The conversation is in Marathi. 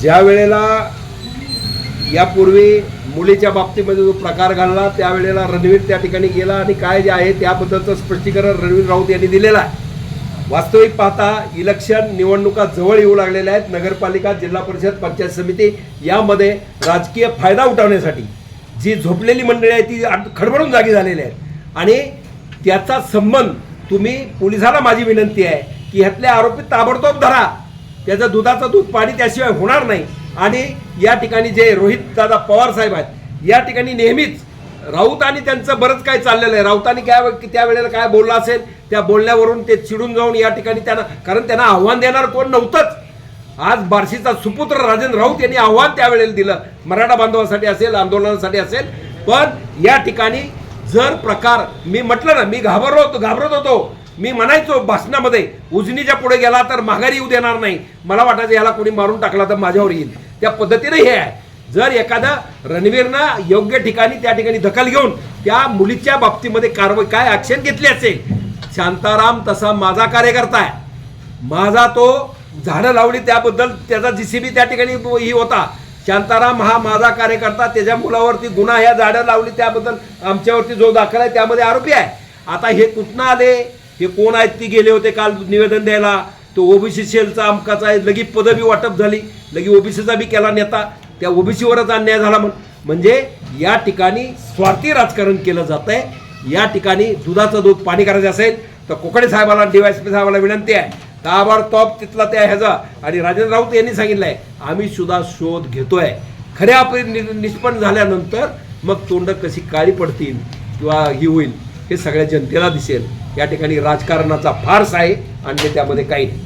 ज्या वेळेला यापूर्वी मुलीच्या बाबतीमध्ये जो प्रकार घडला त्यावेळेला रणवीर त्या ठिकाणी गेला आणि काय जे आहे त्याबद्दलचं स्पष्टीकरण रणवीर राऊत यांनी दिलेलं आहे. वास्तविक पाहता इलेक्शन निवडणुका जवळ येऊ लागलेल्या आहेत. नगरपालिका जिल्हा परिषद पंचायत समिती यामध्ये राजकीय फायदा उठवण्यासाठी जी झोपलेली मंडळी आहे ती खडबडून जागी झालेली आहेत. आणि त्याचा संबंध तुम्ही पोलिसाला माझी विनंती आहे की ह्यातले आरोपी ताबडतोब धरा. त्याचं दुधाचं दूध पाणी त्याशिवाय होणार नाही. आणि या ठिकाणी जे रोहित दादा पवार साहेब आहेत या ठिकाणी नेहमीच राऊत आणि त्यांचं बरंच काय चाललेलं आहे. राऊतांनी काय त्या वेळेला काय बोललं असेल त्या बोलण्यावरून ते चिडून जाऊन या ठिकाणी त्यांना कारण त्यांना आव्हान देणार कोण नव्हतंच. आज बार्शीचा सुपुत्र राजेंद्र राऊत यांनी आव्हान त्यावेळेला दिलं. मराठा बांधवासाठी असेल आंदोलनासाठी असेल पण या ठिकाणी जर प्रकार मी म्हटलं ना मी घाबरलो होतो घाबरत होतो. मी म्हणायचो भाषणामध्ये उजनीच्या पुढे गेला तर माघारी येऊ देणार नाही. मला वाटायचं याला कोणी मारून टाकला तर माझ्यावर येईल. त्या पद्धतीने हे आहे. जर एखादा रणवीरनं योग्य ठिकाणी त्या ठिकाणी दखल घेऊन त्या मुलीच्या बाबतीमध्ये कारवाई काय ॲक्शन घेतली असेल? शांताराम तसा माझा कार्यकर्ता आहे. माझा तो झाडं लावली त्याबद्दल त्याचा जीसीबी त्या ठिकाणी ही होता. शांताराम हा माझा कार्यकर्ता त्याच्या मुलावरती गुन्हा ह्या झाडं लावली त्याबद्दल आमच्यावरती जो दाखल आहे त्यामध्ये आरोपी आहे. आता हे कुठनं आले? हे कोण आहेत ती गेले होते काल निवेदन द्यायला? तो ओबीसी सेलचा अमकाचा आहे. लगी पदवी वाटप झाली. लगी ओबीसीचा बी केला नेता. त्या ओबीसीवरच अन्याय झाला म्हण. म्हणजे या ठिकाणी स्वार्थी राजकारण केलं जात आहे. या ठिकाणी दुधाचं दूध पाणी करायचं असेल तर कोकडे साहेबाला डीवायसपी साहेबाला विनंती आहे. ताबडतोब तिथला त्या ह्याचा. आणि राजेंद्र राऊत यांनी सांगितलं आहे आम्ही सुद्धा शोध घेतोय. खऱ्या नि- निष्पन्न झाल्यानंतर मग तोंड कशी काळी पडतील किंवा ही होईल? हे सगळ्या जनतेला दिसेल. या ठिकाणी राजकारणाचा फार्स आहे आणि त्यामध्ये काही नाही.